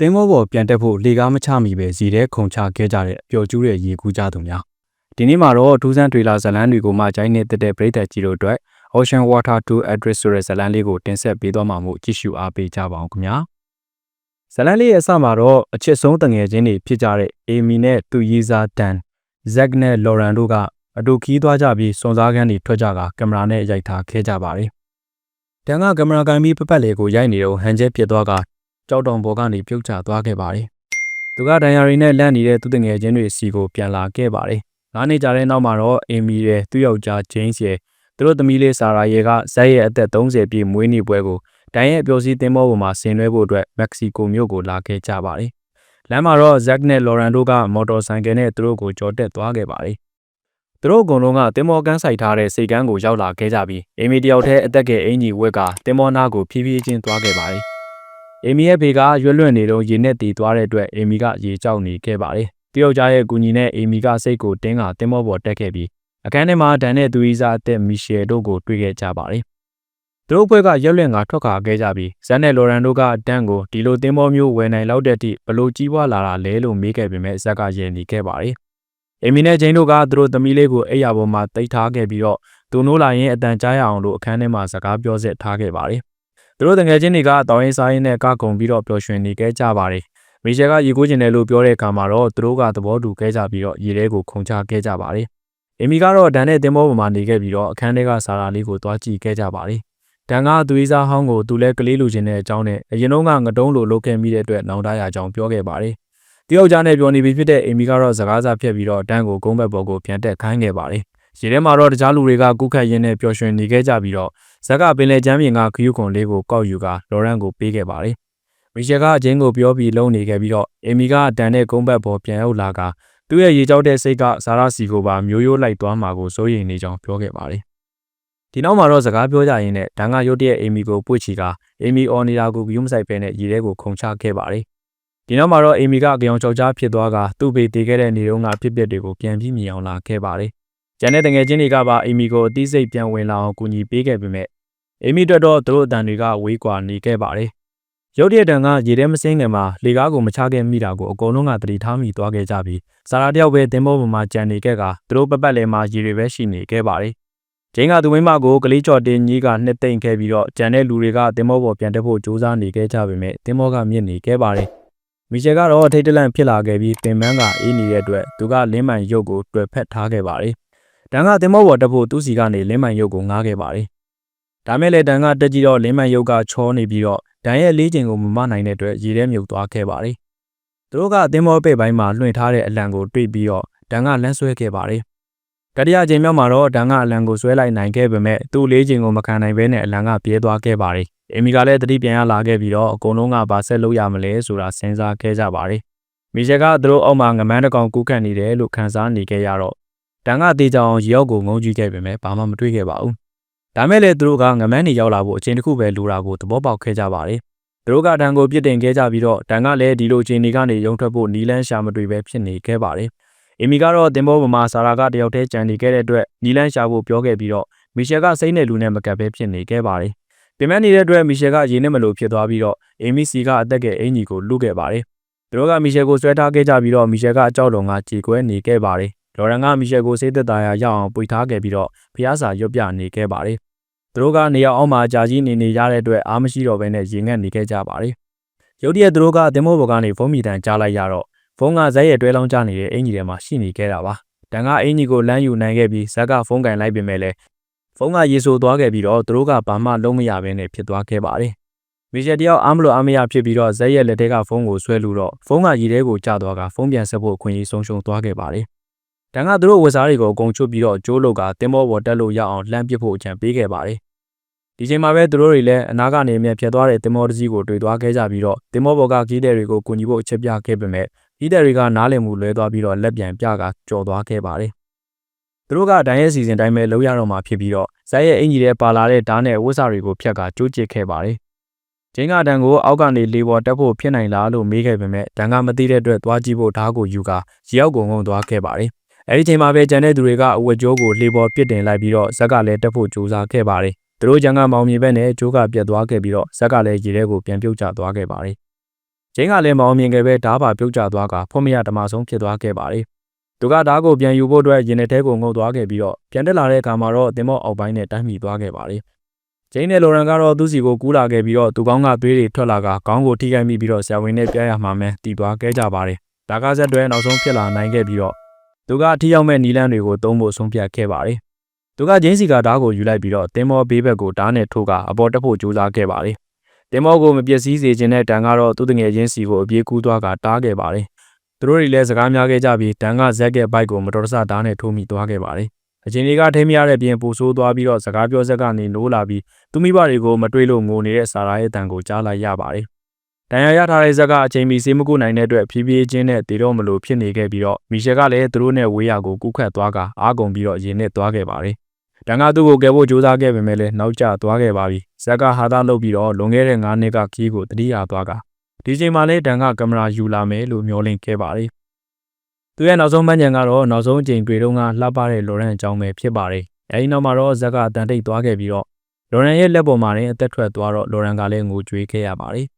သင်းမောပေါ်ပြန်တက်ဖို့လေကားမချမိပဲဇီထဲခုန်ချခဲ့ကြတဲ့ပျော်ကျူးတဲ့ရေကူးကြသူများဒီနေ့မှာတော့ထူးဆန်းတွေလာဇလန်းတွေကိုမှဂျိုင်းနဲ့တက်တဲ့ပရိသတ်ကြီးတို့အတွက် Ocean Water to Address ဆိုတဲ့ဇလန်းလေးကိုတင်ဆက်ပေးသွားမှာမို့ကြည့်ရှုအားပေးကြပါအောင်ခင်ဗျာဇလန်းလေးရဲ့အစမှာတော့အချစ်ဆုံးတငယ်ချင်းတွေဖြစ်ကြတဲ့အေမီနဲ့သူရီဇာဒန်ဇက်နဲ့လော်ရန်တို့ကအတူခီးသွားကြပြီးစွန်စားခန်းတွေထွက်ကြကကင်မရာနဲ့ရိုက်ထားခဲ့ကြပါတယ်တန်ကကင်မရာကန်ပြီးပပတ်လေကိုရိုက်နေတော့ဟန်ကျဲပြစ်သွားက ကြောက်တုံပေါ်ကနေပြုတ်ကျသွားခဲ့ပါတယ်။သူကဒဏ်ရာတွေနဲ့လန့်နေတဲ့သူတငယ်ချင်းတွေစီကိုပြန်လာခဲ့ပါတယ်။ငါးနှစ်ကြာတဲ့နောက်မှာတော့အင်မီရဲ့သူ့ယောက်ျားဂျိန်းစ်ရဲ့သူတို့သမီးလေးဆာရာရဲ့ကဇက်ရဲ့အသက်30ပြည့်မွေးနေ့ပွဲကိုတန်ရဲ့အပျော်စီးသင်းမောပေါ်မှာဆင်နွှဲဖို့အတွက်မက္ကဆီကိုမြို့ကိုလာခဲ့ကြပါတယ်။လမ်းမှာတော့ဇက်နဲ့လော်ရန်တို့ကမော်တော်ဆိုင်ကယ်နဲ့သူတို့ကိုကြော်တက်သွားခဲ့ပါတယ်။သူတို့အကုန်လုံးကတင်မောကန်းဆိုင်ထားတဲ့စိတ်ကန်းကိုရောက်လာခဲ့ကြပြီးအင်မီတယောက်တည်းအသက်ကအင်ကြီးဝက်ကတင်မောနာကိုဖြည်းဖြည်းချင်းသွားခဲ့ပါတယ်။ အေမီရဲ့ဖေကရွက်လွန့်နေတော့ရေနဲ့တည်သွားတဲ့အတွက်အေမီကရေကြောက်နေခဲ့ပါတယ်။တယောက်ကြားရဲ့ကူညီနဲ့အေမီကစိတ်ကိုတင်းကတင်းမောပေါ်တက်ခဲ့ပြီးအခန်းထဲမှာဒန်နဲ့သူဤစားအသက်မီရှယ်တို့ကိုတွေ့ခဲ့ကြပါတယ်။သူတို့ဘက်ကရွက်လွန့်ကထွက်ခါခဲ့ကြပြီးဇန်နဲ့လော်ရန်တို့ကဒန်ကိုဒီလိုတင်းမောမျိုးဝယ်နိုင်လောက်တဲ့အထိဘလို့ကြီးပွားလာတာလဲလို့မေးခဲ့ပေမဲ့ဇက်ကရင်နေခဲ့ပါတယ်။အေမီနဲ့ဂျိန်းတို့ကသူတို့သမီးလေးကိုအိယာပေါ်မှာတိတ်ထားခဲ့ပြီးတော့သူနိုးလာရင်အတန်ကြားရအောင်လို့အခန်းထဲမှာစကားပြောစစ်ထားခဲ့ပါတယ်။ သူတို့တငယ်ချင်းတွေကတောင်းရင်စားရင်နဲ့ကကုံပြီးတော့ပျော်ရွှင်နေခဲ့ကြပါတယ်။မီရှယ်ကရေကိုးကျင်တယ်လို့ပြောတဲ့အခါမှာတော့သူတို့ကသဘောတူခဲ့ကြပြီးတော့ရေထဲကိုခုန်ချခဲ့ကြပါတယ်။အီမီကတော့ဒန်နဲ့တင်မောပေါ်မှာနေခဲ့ပြီးတော့အခန်းထဲကဆာရာလေးကိုသွားကြည့်ခဲ့ကြပါတယ်။ဒန်ကသူရေးစားဟောင်းကိုသူလဲကလေးလူချင်းတဲ့အကြောင်းနဲ့အရင်တုန်းကငတုံးလိုလုပ်ခဲ့မိတဲ့အတွက်နောင်တရကြောင်ပြောခဲ့ပါတယ်။တယောက်ကြားနဲ့ပြောနေပြီဖြစ်တဲ့အီမီကတော့စကားစားဖြတ်ပြီးတော့ဒန်ကိုကုန်းဘက်ပေါ်ကိုပြန်တက်ခိုင်းခဲ့ပါတယ်။ ရေထဲမှာတော့တခြားလူတွေကကုခတ်ရင်းနဲ့ပျော်ရွှင်နေခဲ့ကြပြီးတော့ဇက်ကပင်လယ်ကျမ်းပြင်ကခယူးခွန်လေးကိုကောက်ယူကလော်ရန်ကိုပေးခဲ့ပါတယ်။မီရှယ်ကအချင်းကိုပြောပြီးလုံနေခဲ့ပြီးတော့အီမီကတန်တဲ့ကုန်းဘက်ပေါ်ပြန်ရောက်လာကသူ့ရဲ့ရေကြောက်တဲ့စိတ်ကဇာရာစီကိုပါမျိုးရိုးလိုက်သွားမှာကိုစိုးရိမ်နေကြောင်းပြောခဲ့ပါတယ်။ဒီနောက်မှာတော့စကားပြောကြရင်းနဲ့ဒန်ကရုတ်တရက်အီမီကိုပွေ့ချီကအီမီအော်နေတာကိုဂယုမဆိုင်ပဲနဲ့ရေထဲကိုခုန်ချခဲ့ပါတယ်။ဒီနောက်မှာတော့အီမီကကြောင်ချောက်ကြားဖြစ်သွားကသူ့ဘေးတည်ခဲ့တဲ့နေတုန်းကဖြစ်ပျက်တွေကိုပြန်ပြီးမြင်အောင်လာခဲ့ပါတယ် ကျန်တဲ့တငယ်ချင်းတွေကပါအီမီကိုအသိစိတ်ပြန်ဝင်လာအောင်ကူညီပေးခဲ့ပေမဲ့အီမီအတွက်တော့သူတို့အတန်တွေကဝေးကွာနေခဲ့ပါတယ်။ရုတ်တရက်တန်ကရေထဲမစင်းခင်မှာလေကားကိုမချခဲ့မိတာကိုအကုန်လုံးကသတိထားမိသွားခဲ့ကြပြီးစာရာတယောက်ပဲတင်မောပေါ်မှာကြံနေခဲ့ကသူတို့ပပတ်လည်မှာရေတွေပဲရှိနေခဲ့ပါတယ်။ဂျင်းကသူမိမကိုကလေးချော်တင်ကြီးကနှစ်သိမ့်ခဲ့ပြီးတော့ကြံတဲ့လူတွေကတင်မောပေါ်ပြန်တက်ဖို့ကြိုးစားနေခဲ့ကြပေမဲ့တင်မောကမြင့်နေခဲ့ပါတယ်။မီရှယ်ကတော့ထိတ်တလန့်ဖြစ်လာခဲ့ပြီးပင်မန်းကအေးနေတဲ့အတွက်သူကလင်းမှန်ရုပ်ကိုတွေ့ဖက်ထားခဲ့ပါတယ်။ တန်ကတင်မောပေါ်တက်ဖို့သူ့စီကနေလင်းမှန်ရုပ်ကိုငားခဲ့ပါတယ်။ဒါမဲ့လည်းတန်ကတက်ကြည့်တော့လင်းမှန်ရုပ်ကချောနေပြီးတော့ဒန်ရဲ့လေးချိန်ကိုမမနိုင်တဲ့အတွက်ရေထဲမြုပ်သွားခဲ့ပါတယ်။သူတို့ကတင်မောပဲ့ပိုင်းမှာလွှင့်ထားတဲ့အလံကိုတွေ့ပြီးတော့ဒန်ကလမ်းဆွဲခဲ့ပါတယ်။တတိယချိန်မြောက်မှာတော့ဒန်ကအလံကိုဆွဲလိုက်နိုင်ခဲ့ပေမဲ့သူ့လေးချိန်ကိုမခံနိုင်ဘဲနဲ့အလံကပြေးသွားခဲ့ပါတယ်။အီမီကလည်းတတိပြန်ရလာခဲ့ပြီးတော့အကုန်လုံးကဘာဆက်လုပ်ရမလဲဆိုတာစဉ်းစားခဲ့ကြပါတယ်။မီရှယ်ကသူတို့အောက်မှာငမန်းတကောင်ကူးခတ်နေတယ်လို့ခန်းစားနေခဲ့ရတော့ တန်ကတေးကြောင်ရေရောက်ကိုငုံကြည့်ခဲ့ပေမဲ့ဘာမှမတွေ့ခဲ့ပါဘူး။ဒါမဲ့လည်းသူတို့ကငမန်းနေရောက်လာဖို့အချိန်တစ်ခုပဲလိုတာကိုသဘောပေါက်ခဲ့ကြပါတယ်။သူတို့ကတန်ကိုပြစ်တင်ခဲ့ကြပြီးတော့တန်ကလည်းဒီလိုချိန်တွေကနေရုံထွက်ဖို့နီလန်းရှာမတွေ့ပဲဖြစ်နေခဲ့ပါတယ်။အီမီကတော့တင်ဘောပမာဆာရာကတယောက်တည်းကြံနေခဲ့တဲ့အတွက်နီလန်းရှာဖို့ပြောခဲ့ပြီးတော့မီရှယ်ကစိတ်နဲ့လူနဲ့မကပ်ပဲဖြစ်နေခဲ့ပါတယ်။ပြင်မနေတဲ့အတွက်မီရှယ်ကရေနဲ့မလို့ဖြစ်သွားပြီးတော့အီမီစီကအသက်ကအင်ကြီးကိုလူခဲ့ပါတယ်။သူတို့ကမီရှယ်ကိုဆွဲထားခဲ့ကြပြီးတော့မီရှယ်ကအကြောက်လုံကကြေကွဲနေခဲ့ပါတယ် လော်ရန်ကမီရှယ်ကိုစိတ်သက်သာရာရအောင်ပွေထားခဲ့ပြီးတော့ဖျားစာရွတ်ပြနေခဲ့ပါတယ်။သူတို့ကနေရာအောက်မှာကြာကြီးနေနေရတဲ့အတွက်အားမရှိတော့ဘဲနဲ့ရင်ငတ်နေခဲ့ကြပါတယ်။ရုတ်တရက်သူတို့ကတင်မိုးဘော်ကနေဖုန်းမီတန်ကြားလိုက်ရတော့ဖုန်းကဇက်ရဲ့တွဲလောင်းကျနေတဲ့အင်ကြီးထဲမှာရှိနေခဲ့တာပါ။တန်ကအင်ကြီးကိုလမ်းယူနိုင်ခဲ့ပြီးဇက်ကဖုန်းကင်လိုက်ပြင်မဲ့လဲဖုန်းကရေဆိုသွားခဲ့ပြီးတော့သူတို့ကဘာမှလုံးမရဘဲနဲ့ဖြစ်သွားခဲ့ပါတယ်။မီရှယ်တယောက်အားမလို့အားမရဖြစ်ပြီးတော့ဇက်ရဲ့လက်ထဲကဖုန်းကိုဆွဲလူတော့ဖုန်းကရေထဲကိုကျသွားကဖုန်းပြန်ဆက်ဖို့အခွင့်အရေးဆုံးရှုံးသွားခဲ့ပါတယ်။။ တန်ကသူတို့ဝက်စားတွေကိုအကုန်ချွတ်ပြီးတော့ကျိုးလုတ်ကတင်းဘောပေါ်တက်လို့ရအောင်လှမ်းပစ်ဖို့အကြံပေးခဲ့ပါတယ်။ဒီချိန်မှာပဲသူတို့တွေလည်းအနာကနေအမြတ်ဖြတ်သွားတဲ့တင်းဘောတစ်စီးကိုတွေ့သွားခဲ့ကြပြီးတော့တင်းဘောပေါ်ကခီးတဲ့တွေကိုကူညီဖို့အချက်ပြခဲ့ပေမဲ့ခီးတဲ့တွေကနားလည်မှုလွဲသွားပြီးတော့လက်ပြန်ပြကကြော်သွားခဲ့ပါတယ်။သူတို့ကဒိုင်းရဲ့စီစဉ်တိုင်းပဲလုံးရတော့မှဖြစ်ပြီးတော့ဇက်ရဲ့အင်ကြီးထဲပါလာတဲ့ဓာတ်နဲ့ဝတ်စာတွေကိုဖြတ်ကကျိုးကျစ်ခဲ့ပါတယ်။ကျင်းကတန်ကိုအောက်ကနေလေပေါ်တက်ဖို့ဖြစ်နိုင်လားလို့မေးခဲ့ပေမဲ့တန်ကမသိတဲ့အတွက်သွားကြည့်ဖို့ဓာတ်ကိုယူကရေအောက်ကိုငုံသွားခဲ့ပါတယ် အဲဒီချိန်မှာပဲကျန်တဲ့သူတွေကအဝတ်ကြိုးကိုလှေပေါ်ပစ်တင်လိုက်ပြီးတော့ဇက်ကလည်းတက်ဖို့ကြိုးစားခဲ့ပါတယ်။သူတို့ကျန်ကမောင်မြေဘက်နဲ့ကြိုးကပြတ်သွားခဲ့ပြီးတော့ဇက်ကလည်းရေထဲကိုပြန်ပြုတ်ကျသွားခဲ့ပါတယ်။ဂျင်းကလည်းမအောင်မြင်ခဲ့ပဲဓားပါပြုတ်ကျသွားကဖွံ့မရဓမ္မဆုံးဖြစ်သွားခဲ့ပါတယ်။သူကဓားကိုပြန်ယူဖို့အတွက်ရင်ထဲကိုငုံသွားခဲ့ပြီးတော့ပြန်တက်လာတဲ့အခါမှာတော့တင်မော့အောက်ပိုင်းနဲ့တိုင်းမိသွားခဲ့ပါတယ်။ဂျင်းနဲ့လိုရန်ကတော့သူ့စီကိုကူးလာခဲ့ပြီးတော့သူကောင်းကသွေးတွေထွက်လာကခေါင်းကိုထိခိုက်မိပြီးတော့ဆရာဝန်နဲ့ပြရမှာမှန်းတည်သွားခဲ့ကြပါတယ်။ဒါကဆက်တွဲနောက်ဆုံးဖြစ်လာနိုင်ခဲ့ပြီးတော့ သူကအထီးရောက်မဲ့နီလန်းတွေကိုသုံးဖို့ဆုံးဖြတ်ခဲ့ပါတယ်။သူကဂျင်းစီကဓားကိုယူလိုက်ပြီးတော့တင်မော့ဘေးဘက်ကိုဓားနဲ့ထိုးကအပေါ်တက်ဖို့ကြိုးစားခဲ့ပါတယ်။တင်မော့ကိုမပျက်စီးစေခြင်းနဲ့တန်ကတော့သူ့တငယ်ချင်းစီကိုအပြေးကူးသွားကတားခဲ့ပါတယ်။သူတို့တွေလည်းစကားများခဲ့ကြပြီးတန်ကဇက်ကဘိုက်ကိုမတော်တဆဓားနဲ့ထိုးမိသွားခဲ့ပါတယ်။အချင်းတွေကထိမရတဲ့ပြင်ပူဆိုးသွားပြီးတော့စကားပြောဆက်ကနေနိုးလာပြီးသူမိဘတွေကိုမတွေးလို့ငိုနေတဲ့ဆာရာရဲ့တန်ကိုကြားလိုက်ရပါတယ်။ တန်ရရထားတဲ့ဇက်ကအချိန်မီစေးမကုနိုင်တဲ့အတွက်ဖြည်းဖြည်းချင်းနဲ့တည်တော့မလို့ဖြစ်နေခဲ့ပြီးတော့မီရှယ်ကလည်းသူတို့နဲ့ဝေးရကိုကူးခတ်သွားကအားကုန်ပြီးတော့ရင်နဲ့သွားခဲ့ပါတယ်။တန်ကသူ့ကိုကယ်ဖို့ကြိုးစားခဲ့ပေမဲ့လည်းနောက်ကျသွားခဲ့ပါပြီ။ဇက်ကဟာသားလုပ်ပြီးတော့လွန်ခဲ့တဲ့9နှစ်ကခီးကိုတတိယသွားကဒီချိန်မှာလည်းတန်ကကင်မရာယူလာမယ်လို့မျှော်လင့်ခဲ့ပါတယ်။သူရဲ့နောက်ဆုံးမှန်ချင်ကတော့နောက်ဆုံးအချိန်တွေ့တော့ကလှပတဲ့လော်ရန်အကြောင်းပဲဖြစ်ပါတယ်။အဲဒီနောက်မှာတော့ဇက်ကအတန်တိတ်သွားခဲ့ပြီးတော့လော်ရန်ရဲ့လက်ပေါ်မှာလည်းအသက်ထွက်သွားတော့လော်ရန်ကလည်းငိုကြွေးခဲ့ရပါတယ်။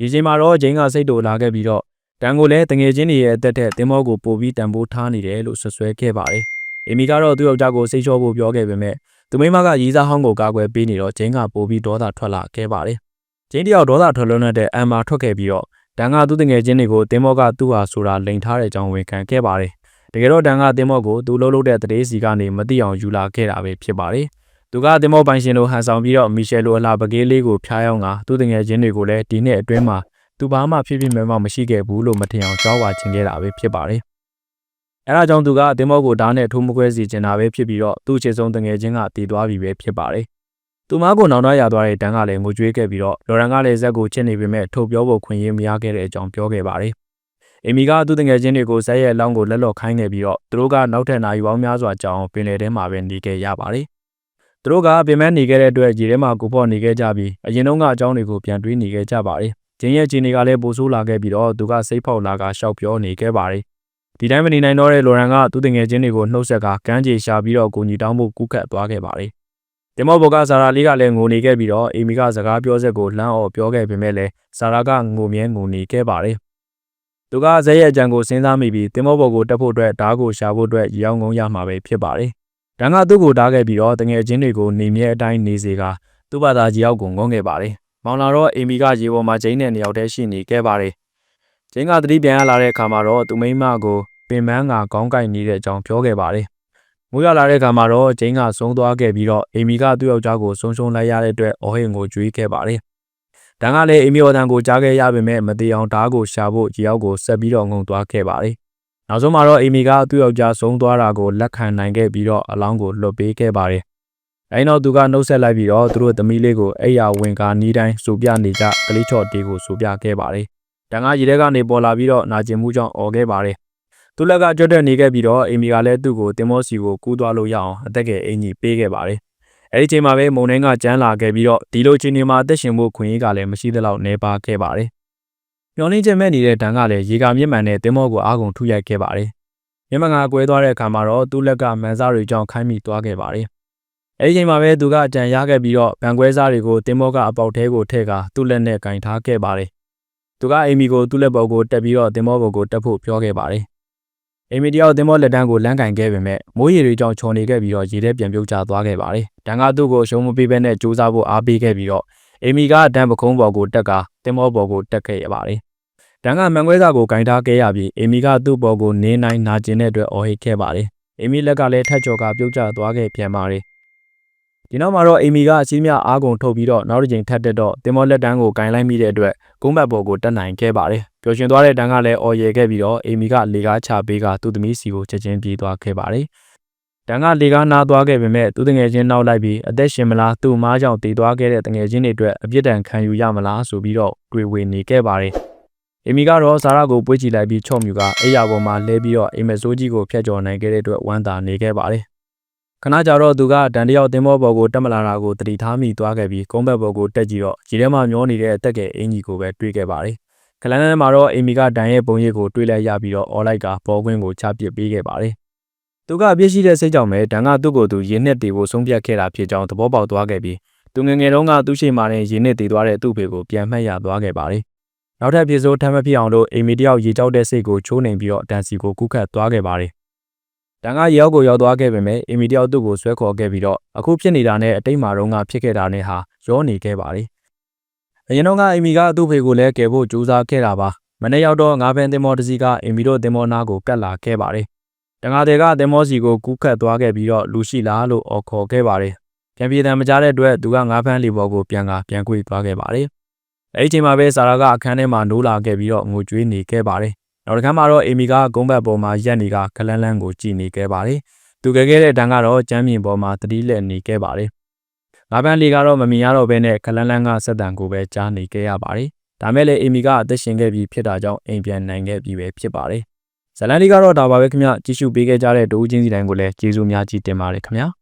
ဒီချိန်မှာတော့ဂျိန်းကစိတ်တူလာခဲ့ပြီးတော့တန်ကိုလည်းတငယ်ချင်းတွေရဲ့အသက်ထက်တင်မောကိုပို့ပြီးတန်ဖိုးထားနေတယ်လို့ဆွဆွဲခဲ့ပါတယ်။အီမီကတော့သူ့ယောက်ျားကိုစိတ်လျှော့ဖို့ပြောခဲ့ပေမဲ့သူမိမကရီးစားဟောင်းကိုကာကွယ်ပေးနေတော့ဂျိန်းကပို့ပြီးဒေါသထွက်လာခဲ့ပါတယ်။ဂျိန်းတယောက်ဒေါသထွက်လွန်းတဲ့အမ်မာထွက်ခဲ့ပြီးတော့တန်ကသူ့တငယ်ချင်းတွေကိုတင်မောကသူ့ဟာဆိုတာလိန်ထားတဲ့အကြောင်းဝန်ခံခဲ့ပါတယ်။တကယ်တော့တန်ကတင်မောကိုသူလှုပ်လှုပ်တဲ့တရေစီကနေမသိအောင်ယူလာခဲ့တာပဲဖြစ်ပါတယ်။ သူကတင်မောပိုင်ရှင်လိုဟန်ဆောင်ပြီးတော့မီရှယ်လိုအလှပကေးလေးကိုဖျားယောင်းကသူ့တငယ်ချင်းတွေကိုလည်းဒီနှစ်အတွင်းမှာသူဘာမှဖြစ်ဖြစ်မဲမမရှိခဲ့ဘူးလို့မထင်အောင်ကြောက်ဝါချင်ခဲ့တာပဲဖြစ်ပါတယ်။အဲဒါကြောင့်သူကအတင်မောကိုဓာတ်နဲ့ထိုးမခွဲစီချင်တာပဲဖြစ်ပြီးတော့သူ့ချစ်ဆုံးတငယ်ချင်းကတည်သွားပြီပဲဖြစ်ပါတယ်။သူမကိုနောင်တရသွားတဲ့တန်းကလည်းငိုကြွေးခဲ့ပြီးတော့လော်ရန်ကလည်းဇက်ကိုချစ်နေပေမဲ့ထုတ်ပြောဖို့ခွင့်ရမရခဲ့တဲ့အကြောင်းပြောခဲ့ပါတယ်။အီမီကသူ့တငယ်ချင်းတွေကိုဇက်ရဲ့အလောင်းကိုလက်လော့ခိုင်းနေပြီးတော့သူတို့ကနောက်ထပ်နိုင်ပေါင်းများစွာကြောင်းပင်လယ်ထဲမှာပဲနေခဲ့ရပါတယ်။ သူတို့ကပင်မနေခဲ့တဲ့အတွက်ကြီးထဲမှာကိုပေါ့နေခဲ့ကြပြီးအရင်တုန်းကအကြောင်းတွေကိုပြန်တွေးနေခဲ့ကြပါတယ်။ဂျင်းရဲ့ဂျင်းတွေကလည်းပိုဆိုးလာခဲ့ပြီးတော့သူကစိတ်ဖောက်လာကရှောက်ပြောနေခဲ့ပါတယ်။ဒီတိုင်းမနေနိုင်တော့တဲ့လော်ရန်ကသူ့တငယ်ချင်းတွေကိုနှုတ်ဆက်ကကန်းကြေရှာပြီးတော့ကိုညီတောင်းဖို့ကူးခတ်သွားခဲ့ပါတယ်။တင်မောဘောကဆာရာလေးကလည်းငိုနေခဲ့ပြီးတော့အေမီကစကားပြောဆက်ကိုလှမ်းအော်ပြောခဲ့ပေမဲ့လည်းဆာရာကငိုမြဲငိုနေခဲ့ပါတယ်။သူကဇက်ရဲ့အကြံကိုစဉ်းစားမိပြီးတင်မောဘောကိုတက်ဖို့အတွက်ဓားကိုရှာဖို့အတွက်ရောင်းငုံရမှာပဲဖြစ်ပါတယ်။ တန်ကသူ့ကိုဓားခဲ့ပြီးတော့တငယ်ချင်းတွေကိုနေမြဲအတိုင်းနေစေကသူ့ဘာသာကြီးအောက်ကိုငုံခဲ့ပါတယ်။မောင်လာတော့အေမီကရေပေါ်မှာကျင်းတဲ့နေရာတည်းရှိနေခဲ့ပါတယ်။ကျင်းကသတိပြန်ရလာတဲ့အခါမှာတော့သူမိမကိုပင်ပန်းကကောင်းကိုက်နေတဲ့အကြောင်းပြောခဲ့ပါတယ်။မိုးရလာတဲ့အခါမှာတော့ကျင်းကဆုံးသွားခဲ့ပြီးတော့အေမီကသူ့ယောက်ျားကိုဆုံးရှုံးလိုက်ရတဲ့အတွက်အော်ဟင်ကိုကြွေးခဲ့ပါတယ်။တန်ကလည်းအေမီအော်တန်ကိုကြားခဲ့ရပေမဲ့မတေအောင်ဓားကိုရှာဖို့ရေအောက်ကိုဆက်ပြီးတော့ငုံသွားခဲ့ပါတယ်။ နောက်ဆုံးမှာတော့အေမီကသူ့ယောက်ျားဆုံးသွားတာကိုလက်ခံနိုင်ခဲ့ပြီးတော့အလောင်းကိုလွတ်ပေးခဲ့ပါတယ်။အဲဒီနောက်သူကနှုတ်ဆက်လိုက်ပြီးတော့သူတို့သမီးလေးကိုအိယာဝင်ကာနီးတိုင်းစူပြနေကြကလေးချော့တေးကိုစူပြခဲ့ပါတယ်။တန်ကရေထဲကနေပေါ်လာပြီးတော့နာကျင်မှုကြောင့်អော်ခဲ့ပါတယ်။သူလက်ကကြွတဲ့နေခဲ့ပြီးတော့အေမီကလည်းသူ့ကိုတင်မောစီကိုကူးသွားလို့ရအောင်အသက်ကယ်အင်ကြီးပေးခဲ့ပါတယ်။အဲဒီချိန်မှာပဲမုံနှင်းကကြမ်းလာခဲ့ပြီးတော့ဒီလိုချိန်ဒီမှာအသက်ရှင်ဖို့ခွင့်ရေးကလည်းမရှိသလောက်နေပါခဲ့ပါတယ်။ မျောလင်းချက်မဲ့နေတဲ့တန်ကလည်းရေကာမြင့်မှန်တဲ့တင်မောကိုအားကုန်ထုရိုက်ခဲ့ပါတယ်။မျက်မှန်ကကွဲသွားတဲ့အခါမှာတော့သူ့လက်ကမန်စားတွေကြောင့်ခိုင်းမိသွားခဲ့ပါတယ်။အဲဒီချိန်မှာပဲသူကအကြံရခဲ့ပြီးတော့ဗန်ကွဲစားတွေကိုတင်မောကအပေါက်ထဲကိုထည့်ကသူ့လက်နဲ့ကင်ထားခဲ့ပါတယ်။သူကအေမီကိုသူ့လက်ပေါ်ကိုတက်ပြီးတော့တင်မောပေါ်ကိုတက်ဖို့ပြောခဲ့ပါတယ်။အေမီတယောက်တင်မောလက်တန်းကိုလမ်းကင်ခဲ့ပေမဲ့မိုးရေတွေကြောင့်ချော်နေခဲ့ပြီးတော့ရေထဲပြန်ပြုတ်ကျသွားခဲ့ပါတယ်။တန်ကသူ့ကိုရှုံးမပေးဘဲနဲ့စူးစမ်းဖို့အားပေးခဲ့ပြီးတော့အေမီကတန်ပခုံးပေါ်ကိုတက်ကတင်မောပေါ်ကိုတက်ခဲ့ရပါတယ်။ တန်ကမန်ခွဲစားကိုကင်ထားခဲ့ရပြီးအေမီကသူ့ပေါ်ကိုနင်းနိုင်နာကျင်တဲ့အတွက်အော်ဟစ်ခဲ့ပါတယ်။အေမီလက်ကလည်းထက်ချော်ကပြုတ်ကျသွားခဲ့ပြန်ပါတယ်ဒီနောက်မှာတော့အေမီကအချင်းမြအားကုန်ထုတ်ပြီးတော့နောက်တစ်ချိန်ထပ်တက်တော့တင်မောလက်တန်းကိုကင်လိုက်မိတဲ့အတွက်ကုန်းဘတ်ပေါ်ကိုတက်နိုင်ခဲ့ပါတယ်။ပျော်ရွှင်သွားတဲ့တန်းကလည်းအော်ရယ်ခဲ့ပြီးတော့အေမီကလေကားချပေးကသူ့သမီးစီကိုချက်ချင်းပြေးသွားခဲ့ပါတယ်။တန်းကလေကားနားသွားခဲ့ပေမဲ့သူ့တငယ်ချင်းနောက်လိုက်ပြီးအသက်ရှင်မလားသူ့မားကြောင့်တည်သွားခဲ့တဲ့တငယ်ချင်းတွေအတွက်အပြစ်ဒဏ်ခံယူရမလားဆိုပြီးတော့တွေဝေနေခဲ့ပါတယ်။ အေမီကတော့ဇာရာကိုပွေးချီလိုက်ပြီးချော့မြူကအိယာပေါ်မှာလဲပြီးတော့အိမ်မဆိုးကြီးကိုဖျက်ကျော်နိုင်ခဲ့တဲ့အတွက်ဝမ်းသာနေခဲ့ပါတယ်ခဏကြာတော့သူကတန်တယောက်တင်မောပေါ်ကိုတက်မလာတာကိုတတိထားမိသွားခဲ့ပြီးကုန်းဘက်ပေါ်ကိုတက်ကြည့်တော့ခြေထဲမှာမျောနေတဲ့အသက်ကယ်အင်ကြီးကိုပဲတွေ့ခဲ့ပါတယ်။ခလန်းထဲမှာတော့အီမီကဒန်ရဲ့ပုံရိပ်ကိုတွေ့လိုက်ရပြီးတော့အော်လိုက်ကဘောကွင်းကိုချပစ်ပေးခဲ့ပါတယ်။သူကအပြစ်ရှိတဲ့စိတ်ကြောင့်ပဲဒန်ကသူ့ကိုယ်သူရင်းနှစ်တီကိုဆုံးဖြတ်ခဲ့တာဖြစ်ကြောင်းသဘောပေါက်သွားခဲ့ပြီးသူငငယ်တုန်းကသူ့ရှိမှနဲ့ရင်းနှစ်တီသွားတဲ့သူ့ဖေကိုပြန်မှတ်ရသွားခဲ့ပါတယ်။ နောက်ထပ်ပြည်စိုးထမ်းမဖြစ်အောင်လို့အိမ်မီတယောက်ရေကြောက်တဲ့စိတ်ကိုချိုးနှိမ်ပြီးတော့တန်စီကိုကူးခတ်သွားခဲ့ပါတယ်။တန်ကရေအောက်ကိုရောက်သွားခဲ့ပေမဲ့အိမ်မီတယောက်သူ့ကိုဆွဲခေါ်ခဲ့ပြီးတော့အခုဖြစ်နေတာနဲ့အတိတ်မှာတော့ကဖြစ်ခဲ့တာနဲ့ဟာရောနေခဲ့ပါတယ်။အရင်တော့ကအိမ်မီကသူ့ဖေကိုလည်းကယ်ဖို့ကြိုးစားခဲ့တာပါ။မနေ့ရောက်တော့ငါးပင်တင်မောတစီကအိမ်မီတို့တင်မောနာကိုကတ်လာခဲ့ပါတယ်။တန်ကတဲ့ကတင်မောစီကိုကူးခတ်သွားခဲ့ပြီးတော့လူရှိလားလို့အော်ခေါ်ခဲ့ပါတယ်။ပြန်ပြေးတယ်မကြတဲ့အတွက်သူကငါးဖန်းလီဘော်ကိုပြန်ကပြန်ကွေသွားခဲ့ပါတယ်။ အဲ့ဒီချိန်မှာပဲဆာရာကအခန်းထဲမှာနိုးလာခဲ့ပြီးတော့ငိုကြွေးနေခဲ့ပါတယ်။နောက်တစ်ခါမှတော့အေမီကဂုံးဘတ်ပေါ်မှာရက်နေကခလန်းလန်းကိုကြည်နေခဲ့ပါတယ်။သူခဲ့ခဲ့တဲ့တန်ကတော့ကျမ်းမြင်ပေါ်မှာတတိလက်နေခဲ့ပါတယ်။ငါးပန်းလီကတော့မမြင်ရတော့ဘဲနဲ့ခလန်းလန်းကစက်တံကိုပဲကြားနေခဲ့ရပါတယ်။ဒါမဲ့လည်းအေမီကအသက်ရှင်ခဲ့ပြီးဖြစ်တာကြောင့်အိမ်ပြန်နိုင်ခဲ့ပြီးပဲဖြစ်ပါတယ်။ဇလန်လီကတော့ဒါပါပဲခင်ဗျကြည့်ရှုပေးခဲ့ကြတဲ့ဒိုးချင်းစီတိုင်းကိုလည်းကျေးဇူးများကြီးတင်ပါတယ်ခင်ဗျာ။